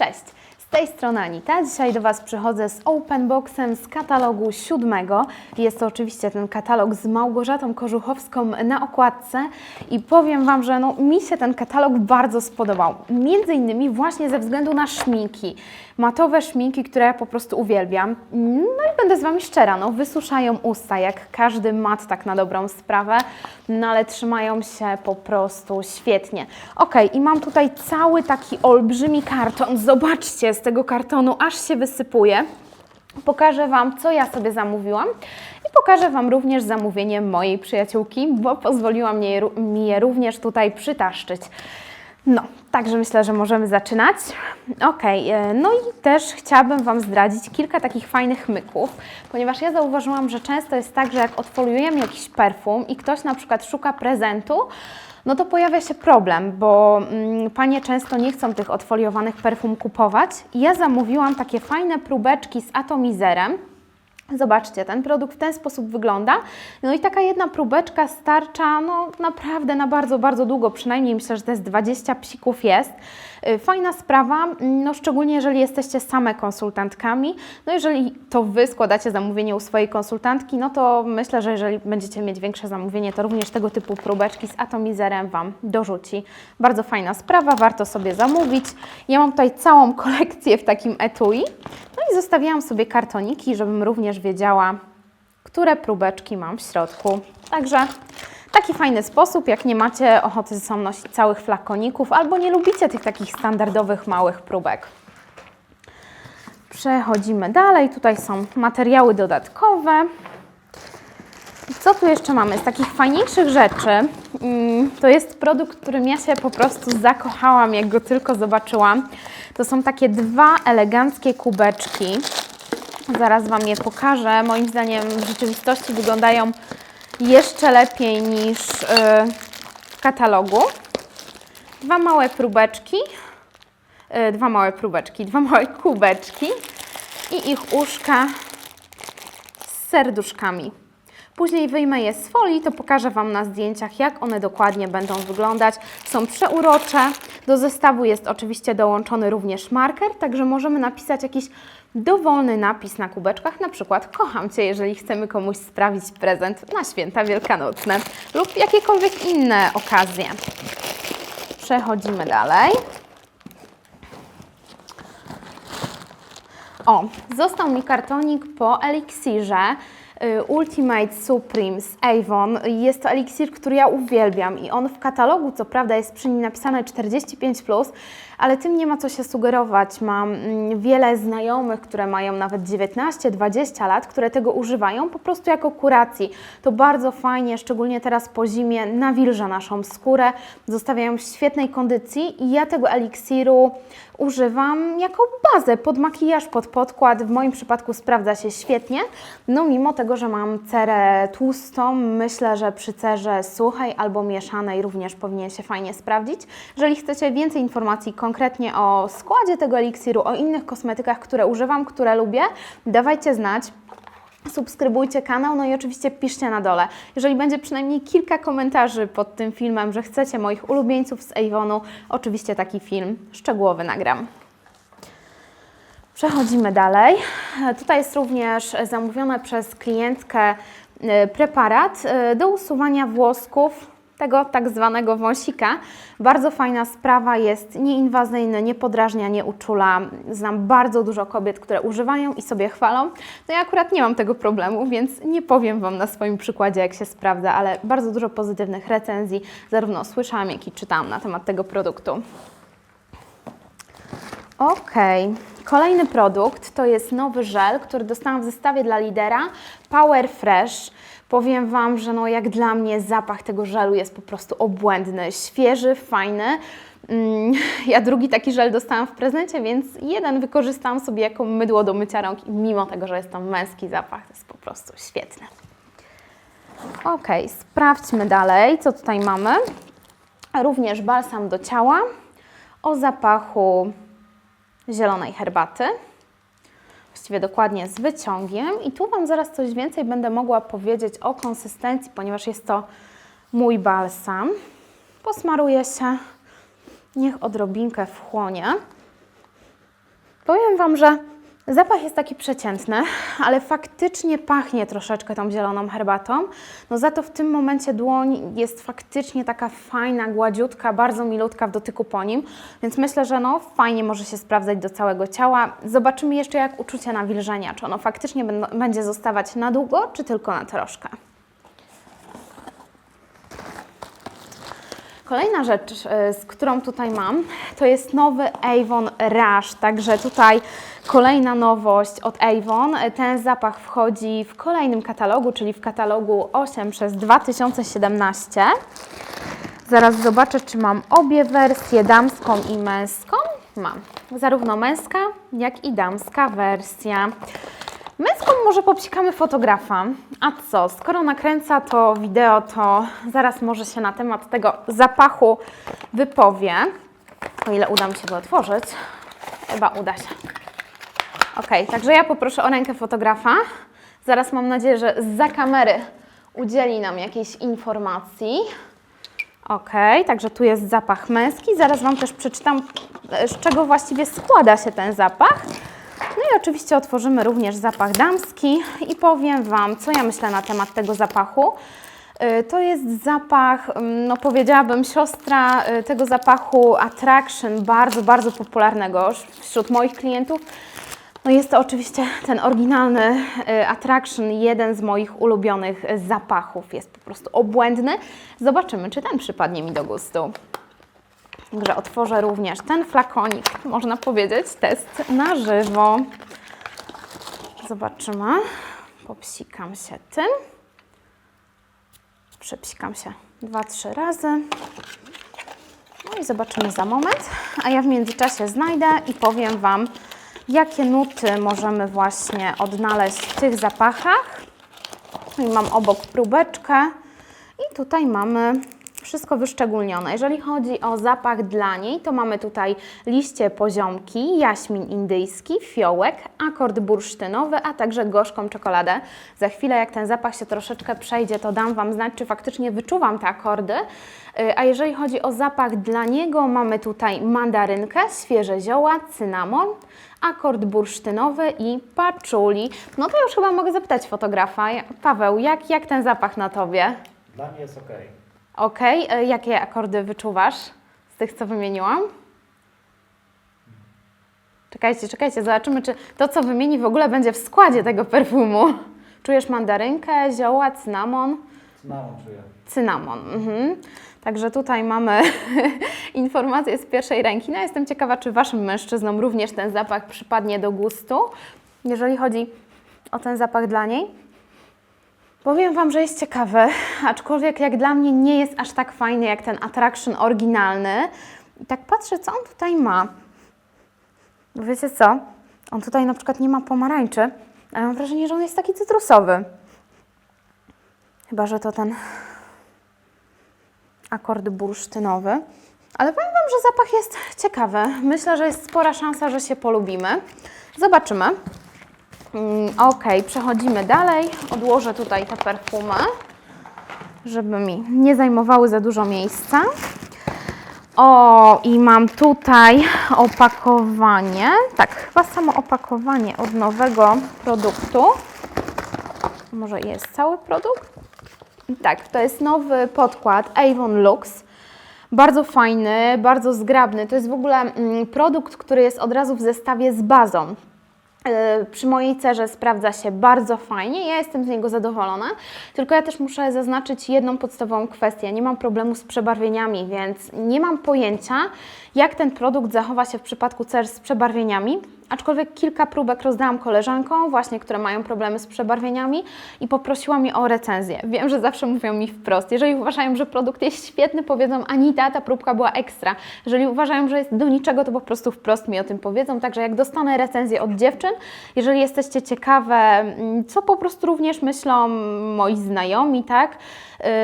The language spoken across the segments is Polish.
Cześć! Z tej strony Anita. Dzisiaj do Was przychodzę z open boxem z katalogu siódmego. Jest to oczywiście ten katalog z Małgorzatą Korzuchowską na okładce i powiem Wam, że no, mi się ten katalog bardzo spodobał. Między innymi właśnie ze względu na szminki. Matowe szminki, które ja po prostu uwielbiam. No i będę z Wami szczera, no wysuszają usta, jak każdy mat tak na dobrą sprawę, no ale trzymają się po prostu świetnie. Ok, i mam tutaj cały taki olbrzymi karton. Zobaczcie, z tego kartonu aż się wysypuje. Pokażę Wam, co ja sobie zamówiłam i pokażę Wam również zamówienie mojej przyjaciółki, bo pozwoliła mi je również tutaj przytaszczyć. No, także myślę, że możemy zaczynać. Ok, no i też chciałabym Wam zdradzić kilka takich fajnych myków, ponieważ ja zauważyłam, że często jest tak, że jak odfoliujemy jakiś perfum i ktoś na przykład szuka prezentu, no to pojawia się problem, bo mm, panie często nie chcą tych odfoliowanych perfum kupować. Ja zamówiłam takie fajne próbeczki z atomizerem. Zobaczcie, ten produkt w ten sposób wygląda. No i taka jedna próbeczka starcza no naprawdę na bardzo, bardzo długo, przynajmniej myślę, że to jest 20 psików jest. Y, Fajna sprawa, no szczególnie jeżeli jesteście same konsultantkami. No jeżeli to Wy składacie zamówienie u swojej konsultantki, no to myślę, że jeżeli będziecie mieć większe zamówienie, to również tego typu próbeczki z atomizerem Wam dorzuci. Bardzo fajna sprawa, warto sobie zamówić. Ja mam tutaj całą kolekcję w takim etui. No i zostawiałam sobie kartoniki, żebym również wiedziała, które próbeczki mam w środku. Także taki fajny sposób, jak nie macie ochoty ze sobą nosić całych flakoników albo nie lubicie tych takich standardowych małych próbek. Przechodzimy dalej. Tutaj są materiały dodatkowe. Co tu jeszcze mamy? Z takich fajniejszych rzeczy, mm, to jest produkt, którym ja się po prostu zakochałam, jak go tylko zobaczyłam. To są takie dwa eleganckie kubeczki. Zaraz Wam je pokażę. Moim zdaniem w rzeczywistości wyglądają jeszcze lepiej niż yy, w katalogu. Dwa małe próbeczki, yy, dwa małe próbeczki, dwa małe kubeczki i ich uszka z serduszkami. Później wyjmę je z folii, to pokażę Wam na zdjęciach, jak one dokładnie będą wyglądać. Są przeurocze. Do zestawu jest oczywiście dołączony również marker, także możemy napisać jakiś dowolny napis na kubeczkach, na przykład kocham Cię, jeżeli chcemy komuś sprawić prezent na święta wielkanocne lub jakiekolwiek inne okazje. Przechodzimy dalej. O, został mi kartonik po eliksirze Ultimate Supreme z Avon. Jest to eliksir, który ja uwielbiam i on w katalogu, co prawda jest przy nim napisane 45+, ale tym nie ma co się sugerować. Mam mm, wiele znajomych, które mają nawet 19-20 lat, które tego używają po prostu jako kuracji. To bardzo fajnie, szczególnie teraz po zimie, nawilża naszą skórę, zostawiają w świetnej kondycji i ja tego eliksiru używam jako bazę pod makijaż, pod podkład. W moim przypadku sprawdza się świetnie. No mimo tego, że mam cerę tłustą, myślę, że przy cerze suchej albo mieszanej również powinien się fajnie sprawdzić. Jeżeli chcecie więcej informacji konkretnie o składzie tego eliksiru, o innych kosmetykach, które używam, które lubię, dawajcie znać. Subskrybujcie kanał, no i oczywiście piszcie na dole. Jeżeli będzie przynajmniej kilka komentarzy pod tym filmem, że chcecie moich ulubieńców z Avonu, oczywiście taki film szczegółowy nagram. Przechodzimy dalej. Tutaj jest również zamówiony przez klientkę e, preparat e, do usuwania włosków, tego tak zwanego wąsika. Bardzo fajna sprawa, jest nieinwazyjny, nie podrażnia, nie uczula. Znam bardzo dużo kobiet, które używają i sobie chwalą. No ja akurat nie mam tego problemu, więc nie powiem Wam na swoim przykładzie, jak się sprawdza, ale bardzo dużo pozytywnych recenzji zarówno słyszałam, jak i czytałam na temat tego produktu. Ok, kolejny produkt to jest nowy żel, który dostałam w zestawie dla lidera Power Fresh. Powiem Wam, że no jak dla mnie zapach tego żelu jest po prostu obłędny, świeży, fajny. Mm, Ja drugi taki żel dostałam w prezencie, więc jeden wykorzystałam sobie jako mydło do mycia rąk i mimo tego, że jest to męski zapach, to jest po prostu świetny. Ok, sprawdźmy dalej, co tutaj mamy. Również balsam do ciała o zapachu zielonej herbaty. Właściwie dokładnie z wyciągiem. I tu Wam zaraz coś więcej będę mogła powiedzieć o konsystencji, ponieważ jest to mój balsam. Posmaruję się, niech odrobinkę wchłonie. Powiem Wam, że zapach jest taki przeciętny, ale faktycznie pachnie troszeczkę tą zieloną herbatą. No za to w tym momencie dłoń jest faktycznie taka fajna, gładziutka, bardzo milutka w dotyku po nim, więc myślę, że no fajnie może się sprawdzać do całego ciała. Zobaczymy jeszcze jak uczucie nawilżenia, czy ono faktycznie będzie zostawać na długo, czy tylko na troszkę. Kolejna rzecz, e, z którą tutaj mam, to jest nowy Avon Rush. Także tutaj kolejna nowość od Avon. E, Ten zapach wchodzi w kolejnym katalogu, czyli w katalogu 8 przez 2017. Zaraz zobaczę, czy mam obie wersje, damską i męską. Mam. Zarówno męska, jak i damska wersja. Męską może popsikamy fotografa. A co, skoro nakręca to wideo, to zaraz może się na temat tego zapachu wypowie. O ile uda mi się go otworzyć. Chyba uda się. Ok, także ja poproszę o rękę fotografa. Zaraz mam nadzieję, że za kamery udzieli nam jakiejś informacji. Ok, także tu jest zapach męski. Zaraz Wam też przeczytam, z czego właściwie składa się ten zapach. No i oczywiście otworzymy również zapach damski i powiem Wam, co ja myślę na temat tego zapachu. Y, To jest zapach, ym, no powiedziałabym, siostra y, tego zapachu Attraction, bardzo, bardzo popularnego wśród moich klientów. No jest to oczywiście ten oryginalny y, Attraction, jeden z moich ulubionych zapachów. Jest po prostu obłędny. Zobaczymy, czy ten przypadnie mi do gustu. Także otworzę również ten flakonik, można powiedzieć, test na żywo. Zobaczymy. Popsikam się tym. Przepsikam się dwa, trzy razy. No i zobaczymy za moment. A ja w międzyczasie znajdę i powiem Wam, jakie nuty możemy właśnie odnaleźć w tych zapachach. No i mam obok próbeczkę i tutaj mamy wszystko wyszczególnione. Jeżeli chodzi o zapach dla niej, to mamy tutaj liście poziomki, jaśmin indyjski, fiołek, akord bursztynowy, a także gorzką czekoladę. Za chwilę, jak ten zapach się troszeczkę przejdzie, to dam Wam znać, czy faktycznie wyczuwam te akordy. Y, A jeżeli chodzi o zapach dla niego, mamy tutaj mandarynkę, świeże zioła, cynamon, akord bursztynowy i paczuli. No to już chyba mogę zapytać fotografa. Paweł, jak, jak ten zapach na Tobie? Dla mnie jest ok. Ok, e, jakie akordy wyczuwasz z tych, co wymieniłam? Czekajcie, czekajcie, zobaczymy, czy to, co wymieni, w ogóle będzie w składzie tego perfumu. Czujesz mandarynkę, zioła, cynamon? Cynamon czuję. Cynamon. Mhm. Także tutaj mamy informacje z pierwszej ręki. No jestem ciekawa, czy Waszym mężczyznom również ten zapach przypadnie do gustu. Jeżeli chodzi o ten zapach dla niej, powiem Wam, że jest ciekawy, aczkolwiek jak dla mnie nie jest aż tak fajny jak ten Attraction oryginalny. I tak patrzę, co on tutaj ma. Bo Wiecie co? On tutaj na przykład nie ma pomarańczy, ale mam wrażenie, że on jest taki cytrusowy. Chyba, że to ten akord bursztynowy. Ale powiem Wam, że zapach jest ciekawy. Myślę, że jest spora szansa, że się polubimy. Zobaczymy. Mm, ok, przechodzimy dalej. Odłożę tutaj te perfumy, żeby mi nie zajmowały za dużo miejsca. O, i mam tutaj opakowanie. Tak, chyba samo opakowanie od nowego produktu. Może jest cały produkt? Tak, to jest nowy podkład Avon Lux. Bardzo fajny, bardzo zgrabny. To jest w ogóle mm, produkt, który jest od razu w zestawie z bazą. Yy, Przy mojej cerze sprawdza się bardzo fajnie, ja jestem z niego zadowolona. Tylko ja też muszę zaznaczyć jedną podstawową kwestię. Nie mam problemu z przebarwieniami, więc nie mam pojęcia, jak ten produkt zachowa się w przypadku cer z przebarwieniami. Aczkolwiek kilka próbek rozdałam koleżankom, właśnie, które mają problemy z przebarwieniami i poprosiła mnie o recenzję. Wiem, że zawsze mówią mi wprost. Jeżeli uważają, że produkt jest świetny, powiedzą Anita, ta próbka była ekstra. Jeżeli uważają, że jest do niczego, to po prostu wprost mi o tym powiedzą. Także jak dostanę recenzję od dziewczyn, jeżeli jesteście ciekawe, mm, co po prostu również myślą moi znajomi, tak,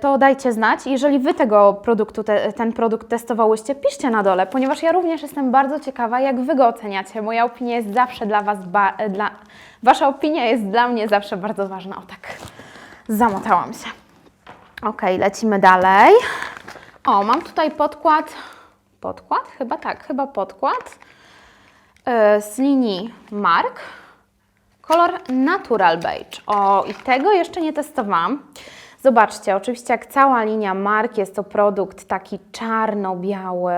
to dajcie znać. Jeżeli Wy tego produktu, te, ten produkt testowałyście, piszcie na dole, ponieważ ja również jestem bardzo ciekawa, jak Wy go oceniacie. Moja opinia jest zawsze dla Was, ba, dla, Wasza opinia jest dla mnie zawsze bardzo ważna. O tak, zamotałam się. Ok, lecimy dalej. O, mam tutaj podkład. Podkład? Chyba tak, chyba podkład. e, z linii Mark. Kolor Natural Beige. O, i tego jeszcze nie testowałam. Zobaczcie, oczywiście jak cała linia Mark jest to produkt taki czarno-biały.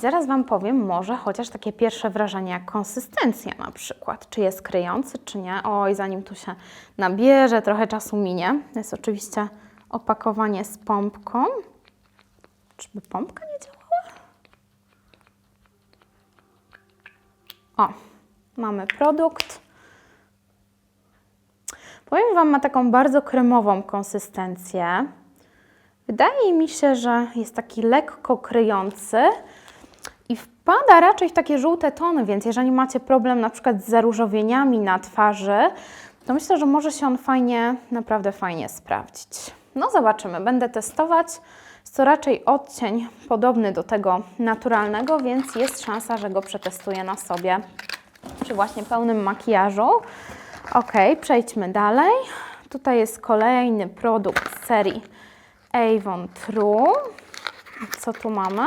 Zaraz Wam powiem może chociaż takie pierwsze wrażenie jak konsystencja na przykład. Czy jest kryjący, czy nie. Oj, zanim tu się nabierze, trochę czasu minie. Jest oczywiście opakowanie z pompką. Czyby pompka nie działała? O, mamy produkt. Powiem Wam, ma taką bardzo kremową konsystencję. Wydaje mi się, że jest taki lekko kryjący i wpada raczej w takie żółte tony, więc jeżeli macie problem na przykład z zaróżowieniami na twarzy, to myślę, że może się on fajnie, naprawdę fajnie sprawdzić. No zobaczymy, będę testować. Jest to raczej odcień podobny do tego naturalnego, więc jest szansa, że go przetestuję na sobie przy właśnie pełnym makijażu. Ok, przejdźmy dalej. Tutaj jest kolejny produkt z serii Avon True. Co tu mamy?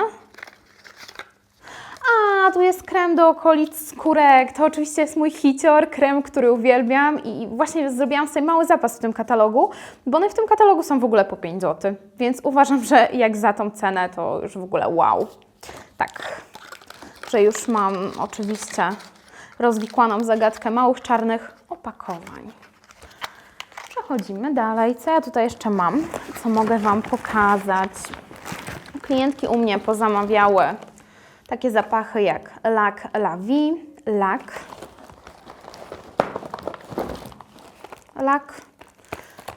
A, tu jest krem do okolic skórek. To oczywiście jest mój hicior, krem, który uwielbiam i właśnie zrobiłam sobie mały zapas w tym katalogu, bo one w tym katalogu są w ogóle po 5 zł, więc uważam, że jak za tą cenę to już w ogóle wow. Tak, że już mam oczywiście rozwikłaną zagadkę małych czarnych opakowań. Przechodzimy dalej. Co ja tutaj jeszcze mam? Co mogę Wam pokazać? Klientki u mnie pozamawiały takie zapachy jak Lac La Vie, Lac, Lac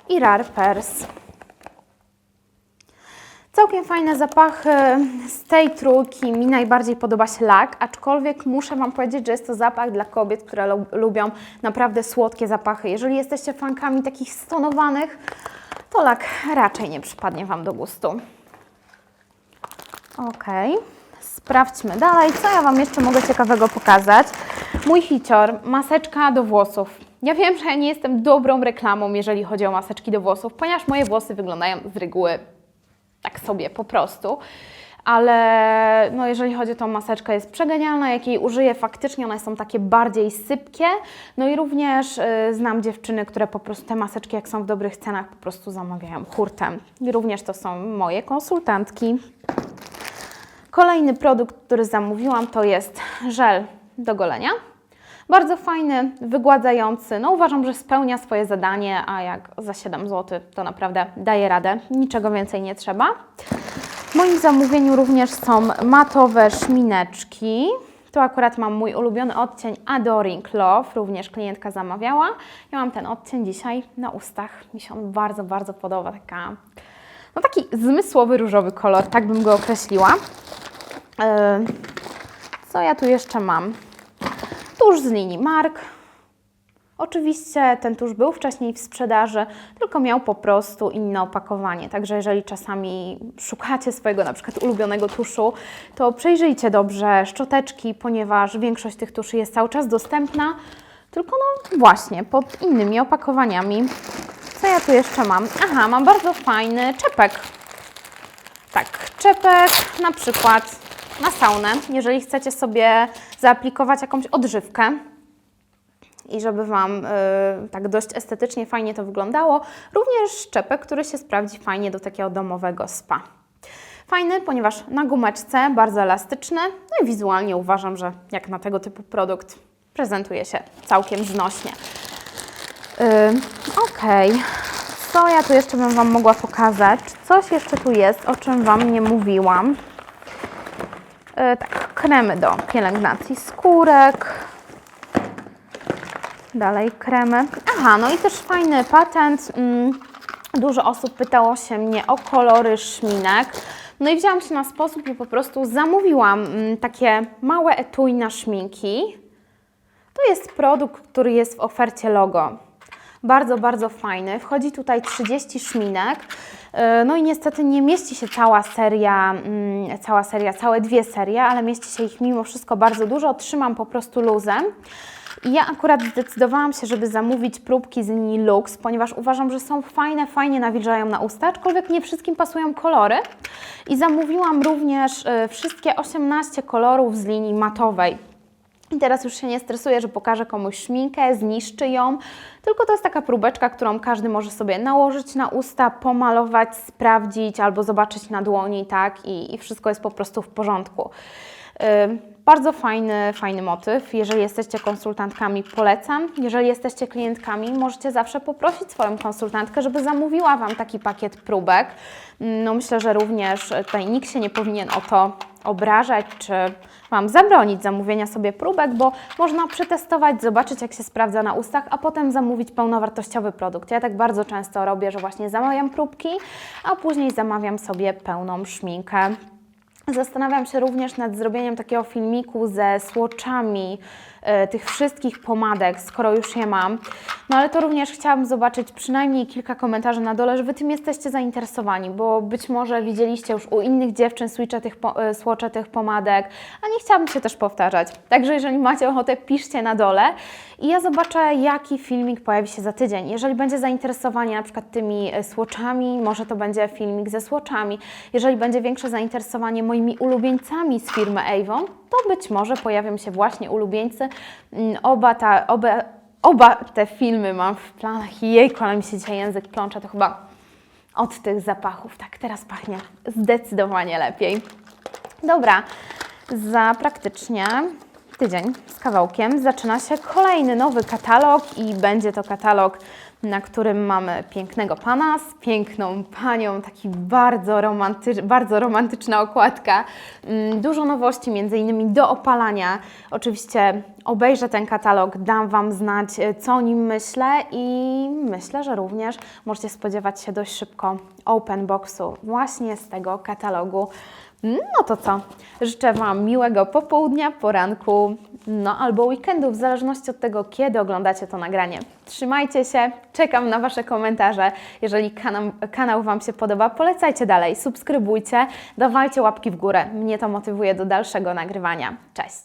i Rare Pers. Całkiem fajne zapachy. Z tej trójki mi najbardziej podoba się lak, aczkolwiek muszę Wam powiedzieć, że jest to zapach dla kobiet, które lu- lubią naprawdę słodkie zapachy. Jeżeli jesteście fankami takich stonowanych, to lak raczej nie przypadnie Wam do gustu. Ok, sprawdźmy dalej. Co ja Wam jeszcze mogę ciekawego pokazać? Mój hicior, maseczka do włosów. Ja wiem, że ja nie jestem dobrą reklamą, jeżeli chodzi o maseczki do włosów, ponieważ moje włosy wyglądają z reguły tak sobie po prostu. Ale no, jeżeli chodzi o tą maseczkę, jest przegenialna. Jak jej użyję, faktycznie one są takie bardziej sypkie. No i również y, znam dziewczyny, które po prostu te maseczki, jak są w dobrych cenach, po prostu zamawiają hurtem. I również to są moje konsultantki. Kolejny produkt, który zamówiłam, to jest żel do golenia. Bardzo fajny, wygładzający. No uważam, że spełnia swoje zadanie, a jak za 7 zł to naprawdę daje radę. Niczego więcej nie trzeba. W moim zamówieniu również są matowe szmineczki. Tu akurat mam mój ulubiony odcień Adoring Love, również klientka zamawiała. Ja mam ten odcień dzisiaj na ustach. Mi się on bardzo, bardzo podoba. Taka, no taki zmysłowy różowy kolor, tak bym go określiła. Yy, Co ja tu jeszcze mam? Tusz z linii Mark. Oczywiście ten tusz był wcześniej w sprzedaży, tylko miał po prostu inne opakowanie. Także jeżeli czasami szukacie swojego na przykład ulubionego tuszu, to przejrzyjcie dobrze szczoteczki, ponieważ większość tych tuszy jest cały czas dostępna, tylko no właśnie pod innymi opakowaniami. Co ja tu jeszcze mam? Aha, mam bardzo fajny czepek. Tak, czepek na przykład na saunę, jeżeli chcecie sobie zaaplikować jakąś odżywkę i żeby Wam y, tak dość estetycznie, fajnie to wyglądało. Również szczepek, który się sprawdzi fajnie do takiego domowego spa. Fajny, ponieważ na gumeczce, bardzo elastyczny, no i wizualnie uważam, że jak na tego typu produkt prezentuje się całkiem znośnie. Yy, Okej, co ja tu jeszcze bym Wam mogła pokazać? Coś jeszcze tu jest, o czym Wam nie mówiłam. Yy, tak, kremy do pielęgnacji skórek. Dalej kremy. Aha, no i też fajny patent. Mm, Dużo osób pytało się mnie o kolory szminek. No i wzięłam się na sposób, że po prostu zamówiłam mm, takie małe etui na szminki. To jest produkt, który jest w ofercie logo. Bardzo, bardzo fajny. Wchodzi tutaj 30 szminek. Yy, No i niestety nie mieści się cała seria, mm, cała seria, całe dwie serie, ale mieści się ich mimo wszystko bardzo dużo. Trzymam po prostu luzem. I ja akurat zdecydowałam się, żeby zamówić próbki z linii Lux, ponieważ uważam, że są fajne, fajnie nawilżają na usta, aczkolwiek nie wszystkim pasują kolory. I zamówiłam również y, wszystkie 18 kolorów z linii matowej. I teraz już się nie stresuję, że pokażę komuś szminkę, zniszczy ją, tylko to jest taka próbeczka, którą każdy może sobie nałożyć na usta, pomalować, sprawdzić albo zobaczyć na dłoni, tak? I, i wszystko jest po prostu w porządku. Bardzo fajny, fajny motyw. Jeżeli jesteście konsultantkami, polecam. Jeżeli jesteście klientkami, możecie zawsze poprosić swoją konsultantkę, żeby zamówiła Wam taki pakiet próbek. No myślę, że również tutaj nikt się nie powinien o to obrażać, czy Wam zabronić zamówienia sobie próbek, bo można przetestować, zobaczyć jak się sprawdza na ustach, a potem zamówić pełnowartościowy produkt. Ja tak bardzo często robię, że właśnie zamawiam próbki, a później zamawiam sobie pełną szminkę. Zastanawiam się również nad zrobieniem takiego filmiku ze słoczami tych wszystkich pomadek, skoro już je mam. No ale to również chciałabym zobaczyć przynajmniej kilka komentarzy na dole, że Wy tym jesteście zainteresowani, bo być może widzieliście już u innych dziewczyn słocze tych, po, e, tych pomadek, a nie chciałabym się też powtarzać. Także jeżeli macie ochotę, piszcie na dole i ja zobaczę, jaki filmik pojawi się za tydzień. Jeżeli będzie zainteresowanie na przykład tymi e, słoczami, może to będzie filmik ze słoczami. Jeżeli będzie większe zainteresowanie moimi ulubieńcami z firmy Avon, to być może pojawią się właśnie ulubieńcy. Mm, Oba, ta, oba, oba te filmy mam w planach jejku, ale mi się dzisiaj język plącze, to chyba od tych zapachów. Tak, teraz pachnie zdecydowanie lepiej. Dobra, za praktycznie tydzień z kawałkiem zaczyna się kolejny nowy katalog i będzie to katalog, na którym mamy pięknego pana z piękną panią, taki bardzo, romanty, bardzo romantyczna okładka. Mm, Dużo nowości, między innymi do opalania. Oczywiście obejrzę ten katalog, dam Wam znać, e, co o nim myślę i myślę, że również możecie spodziewać się dość szybko open boxu właśnie z tego katalogu. No to co? Życzę Wam miłego popołudnia, poranku, no albo weekendu, w zależności od tego, kiedy oglądacie to nagranie. Trzymajcie się, czekam na Wasze komentarze. Jeżeli kanał, kanał Wam się podoba, polecajcie dalej, subskrybujcie, dawajcie łapki w górę. Mnie to motywuje do dalszego nagrywania. Cześć!